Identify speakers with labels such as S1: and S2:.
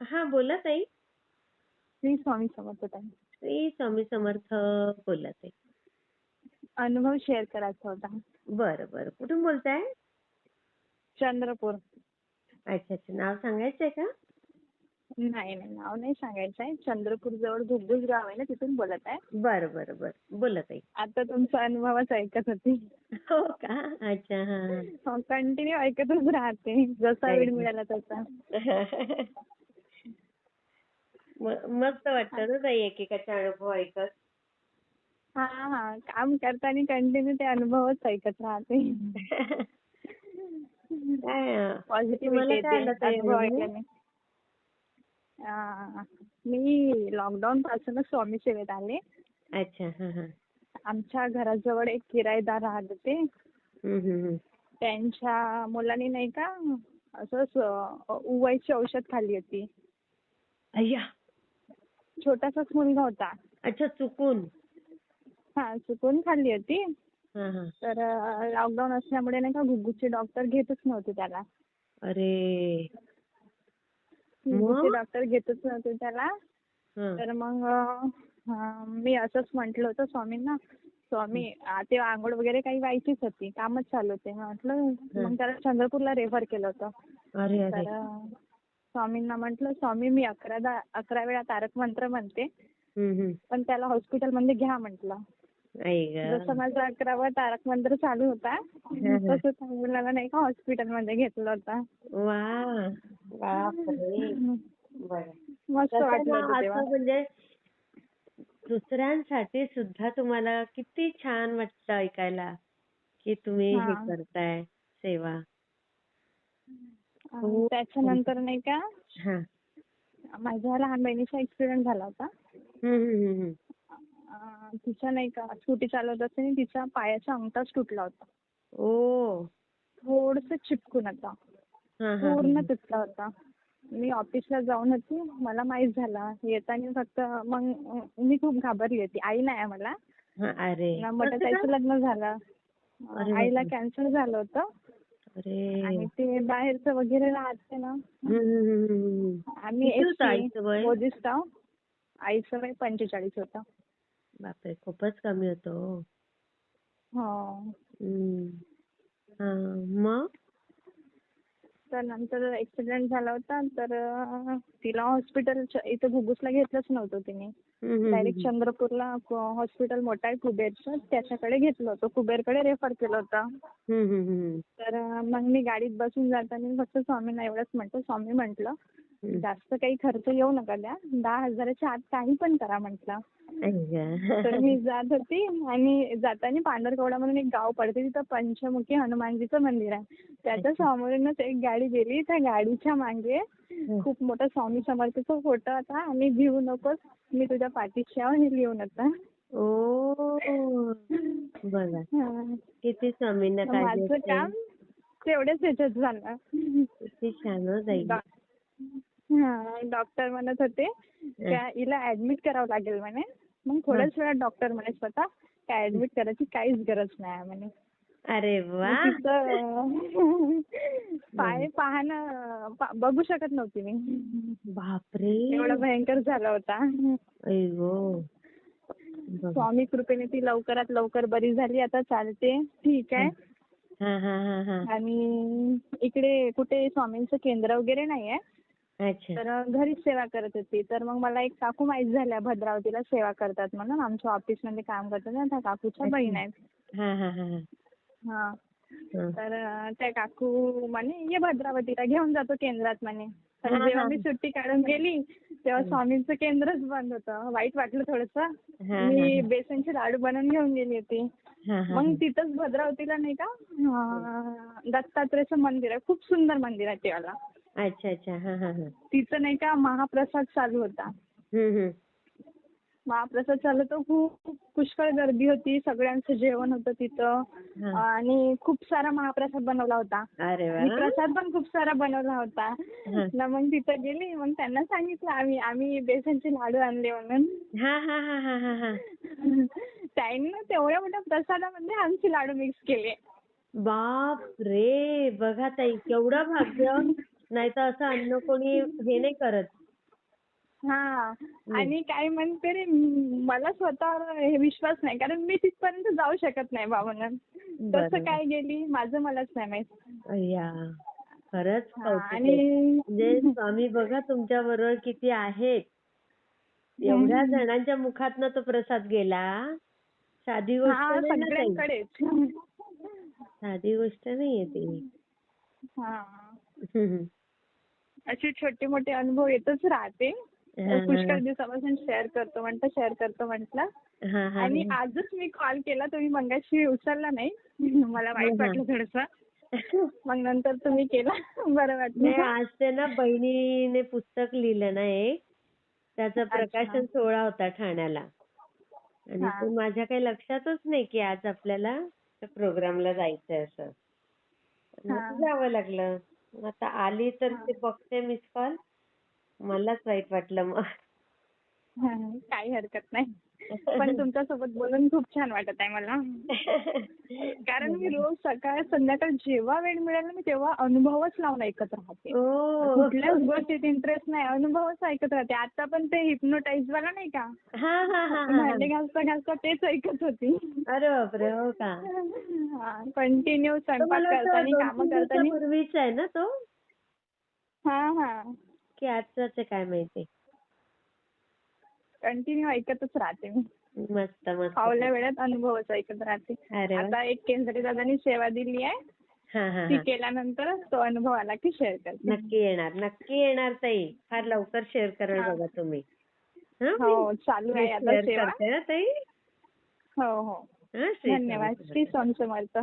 S1: हा बोला ताई.
S2: श्री स्वामी समर्थ ताई.
S1: श्री स्वामी समर्थ बोला ताई.
S2: अनुभव शेअर करायचा होता.
S1: बरं बरं. कुठून बोलताय?
S2: चंद्रपूर.
S1: अच्छा अच्छा. नाव सांगायचंय का?
S2: नाही नाही. नाव नाही सांगायचं आहे चंद्रपूर जवळ घुगुस गाव आहे ना तिथून बोलत आहे.
S1: बरं बरं बरं. बोला ताई.
S2: आता तुमचा अनुभवच ऐकत होती.
S1: हो का? अच्छा हा
S2: कंटिन्यू ऐकतच राहते. जसा वेळ मिळाला तसा.
S1: मस्त वाटतं ना ताई एकेकाचे अनुभव ऐकत.
S2: हा हा. काम करताना कंटिन्यू ते अनुभवच ऐकत राहते.
S1: काय अं,
S2: पॉझिटिव्हिटी
S1: आलं
S2: येते
S1: ताई
S2: अनुभव
S1: अनुभव?
S2: ऐकल्याने? मी लॉकडाऊन पासूनच स्वामी सेवेत आले.
S1: अच्छा हा हा.
S2: आमच्या घराजवळ एक किरायेदार राहत होते.
S1: हम्म, हम्म, हम्म.
S2: त्यांच्या मुलांनी नाही का असंच अ, उवायची औषध खाल्ली होती.
S1: अय्या.
S2: छोटासाच मुलगा होता.
S1: अच्छा चुकून.
S2: हा चुकून खाल्ली होती.
S1: हा हा.
S2: तर लॉकडाऊन असल्यामुळे नाही का घुग्गूचे डॉक्टर घेतच नव्हते त्याला.
S1: अरे.
S2: घुग्गूचे
S1: मग?
S2: डॉक्टर घेतच नव्हते त्याला. तर मग मी असंच म्हटलं होतं स्वामींना. स्वामी तेव्हा आंघोळ वगैरे काही व्हायचीच होती. कामच चालू होते. म्हटलं मग त्याला चंद्रपूरला रेफर केलं होतं.
S1: अरे अरे.
S2: तर स्वामींना म्हटलं स्वामी मी अकरा दा- अकरा वेळा तारक मंत्र म्हणते. पण त्याला हॉस्पिटलमध्ये घ्या म्हटलं. जसं माझा अकरावा तारक मंत्र चालू होता तसं त्या मुलाला नाही का हॉस्पिटलमध्ये घेतलं होतं. मस्त वाटलं तेव्हा.
S1: म्हणजे दुसऱ्यांसाठी सुद्धा तुम्हाला किती छान वाटतं ऐकायला की तुम्ही हे. करताय सेवा.
S2: त्याच्यानंतर नाही का
S1: हा.
S2: माझ्या लहान बहिणीचा ऍक्सिडेंट झाला होता. तिचा नाही का स्कूटी चालवत असताना तिचा पायाचा अंगठाच तुटला होता. थोडस चिपकून होता.
S1: हा हा
S2: पूर्ण तुटला होता. मी ऑफिसला जाऊन होती. मला माहीत झालं. येताना फक्त मग मी खूप घाबरली होती. आई नाही आहे मला.
S1: हा,
S2: मोठ्या ताईचं? लग्न झालं. आईला. कॅन्सर झालं होतं. आणि ते बाहेरचं वगैरे राहते ना. आम्ही
S1: होतं
S2: एसटी
S1: आईचं वय?
S2: पंचेचाळीस होतं.
S1: बापरे खूपच कमी होतो
S2: हो.
S1: हम्म. हा, मग?
S2: तर नंतर ऍक्सिडेंट झाला होता तर तिला हॉस्पिटल इथं घुगुसला घेतलंच नव्हतं तिने. डायरेक्ट. चंद्रपूरला हॉस्पिटल मोठं आहे कुबेरचं त्याच्याकडे घेतलं होतं कुबेरकडे रेफर केलं होतं. तर मग मी गाडीत बसून जाताना फक्त स्वामींना एवढंच म्हटलं स्वामी म्हटलं. जास्त काही खर्च येऊ नका द्या. दहा हजाराच्या आत काही पण करा म्हटलं. तर मी जात होती आणि जाताना पांढरकवडा म्हणून एक गाव पडते तिथं पंचमुखी हनुमानजीचं मंदिर आहे. त्याच्या समोरूनच एक गाडी गेली. त्या गाडीच्या मागे खूप मोठा स्वामी समर्थाचा फोटो होता. आणि भिवू नकोस मी तुझ्या पाठीशी आहे हे लिहून होता
S1: ओ. बघा. किती स्वामींना
S2: माझं काम तेवढ्याच ह्याच्यात झालं.
S1: किती छान हो
S2: हा, डॉक्टर म्हणत होते. का हिला ऍडमिट करावं लागेल म्हणे. मग थोड्याच वेळात डॉक्टर म्हणे स्वतः काय ऍडमिट करायची काहीच गरज नाही म्हणे.
S1: अरे वा.
S2: पाय पाहणं बघू शकत नव्हती मी.
S1: बापरे.
S2: एवढा भयंकर झाला होता. स्वामी कृपेने ती लवकरात लवकर बरी झाली आता चालते. ठीक आहे.
S1: हा. हा हा हा
S2: आणि इकडे कुठे स्वामींचं केंद्र वगैरे नाही आहे
S1: अच्छा
S2: तर घरीच सेवा करत होती. तर मग मला एक काकू माहीत झाल्या भद्रावतीला सेवा करतात म्हणून. आमच्या ऑफिसमध्ये काम करतात ना त्या काकूच्या बहीण आहेत.
S1: हा हा हा हा.
S2: हा.
S1: हा.
S2: तर त्या काकू म्हणे ये भद्रावतीला घेऊन जातो केंद्रात म्हणे. तर जेव्हा. मी सुट्टी काढून गेली तेव्हा स्वामींचं केंद्रच बंद होतं. वाईट वाटलं थोडस. मी बेसनचे लाडू बनवून घेऊन गेली होती. मग तिथंच भद्रावतीला नाही का दत्तात्रेयचं मंदिर आहे. खूप सुंदर मंदिर आहे ते वाला
S1: अच्छा अच्छा. हा हा हा.
S2: तिथं नाही का महाप्रसाद चालू होता.
S1: हम्म हम्म
S2: महाप्रसाद चालू तर खूप पुष्कळ गर्दी होती. सगळ्यांचं जेवण होतं तिथं. आणि खूप सारा महाप्रसाद बनवला होता.
S1: अरे
S2: आणि प्रसाद पण खूप सारा बनवला होता. ना मग तिथं गेली मग त्यांना सांगितलं आम्ही आम्ही बेसनचे लाडू आणले म्हणून.
S1: हा हा हा हा हा हा.
S2: त्यांनी ना तेवढ्या मोठ्या प्रसादामध्ये आमचे लाडू मिक्स केले.
S1: बाप रे बघा ताई केवढं भाग्य. नाही तर असं अन्न कोणी हे नाही करत.
S2: हा आणि काय म्हणते रे मला स्वतःवर हे विश्वास नाही कारण मी तिथपर्यंत जाऊ शकत नाही भावना कसं. काय गेली माझं मलाच नाही माहीत.
S1: अय्या खरंच कौतुक म्हणजे स्वामी बघा तुमच्या बरोबर किती आहेत. एवढ्या जणांच्या मुखातनं तो प्रसाद गेला. साधी गोष्ट नाही ना ताई.
S2: सगळ्यांकडेच.
S1: साधी गोष्ट नाहीये ती.
S2: असे छोटे मोठे अनुभव येतच राहते. पुष्कळ दिवसापासून शेअर करतो म्हणतं शेअर करतो म्हटलं. आणि. आजच मी कॉल केला तुम्ही मंगाशी उचलला नाही. मला वाईट
S1: हा.
S2: वाटलं थोडस. मग नंतर तुम्ही केला. बरं वाटलं.
S1: आज ते ना बहिणीने पुस्तक लिहिलं ना एक. त्याचा प्रकाशन सोहळा होता ठाण्याला. आणि. ते माझ्या काही लक्षातच नाही की आज आपल्याला त्या प्रोग्रामला जायचंय असं. जावं लागलं? आता आली तर ते बघते मिस कॉल मलाच वाईट वाटलं मग.
S2: काही हरकत नाही. पण तुमच्यासोबत बोलून खूप छान वाटत आहे मला. कारण मी रोज सकाळ संध्याकाळ जेव्हा वेळ मिळेल ना मी तेव्हा अनुभवच लावून ऐकत राहते.
S1: ओ.
S2: कुठल्याच गोष्टीत इंटरेस्ट नाही अनुभवच ऐकत राहते. आता पण ते हिप्नोटाईज वाला नाही का?
S1: हा हा हा हा.
S2: भांडे घासता घासता तेच ऐकत होती.
S1: अरे बापरे हो का?
S2: कंटिन्यू स्वयंपाक करताना कामं
S1: तीन
S2: करताना.
S1: दिवसापूर्वीचा आहे ना तो?
S2: हा हा.
S1: की आजचाच आहे काय माहिती.
S2: कंटिन्यू ऐकतच राहते मी.
S1: मस्त मस्त.
S2: फावल्या वेळात अनुभवच ऐकत राहते. आता एक केंद्रे दादानी सेवा दिली आहे.
S1: हा हा
S2: ती केल्यानंतर तो अनुभव आला की शेअर करते.
S1: नक्की येणार नक्की येणार ताई. फार लवकर शेअर कराल. बघा तुम्ही. हं?
S2: हो चालू आहे आता सेवा.
S1: हं ताई.
S2: हो धन्यवाद. श्री स्वामी समर्थ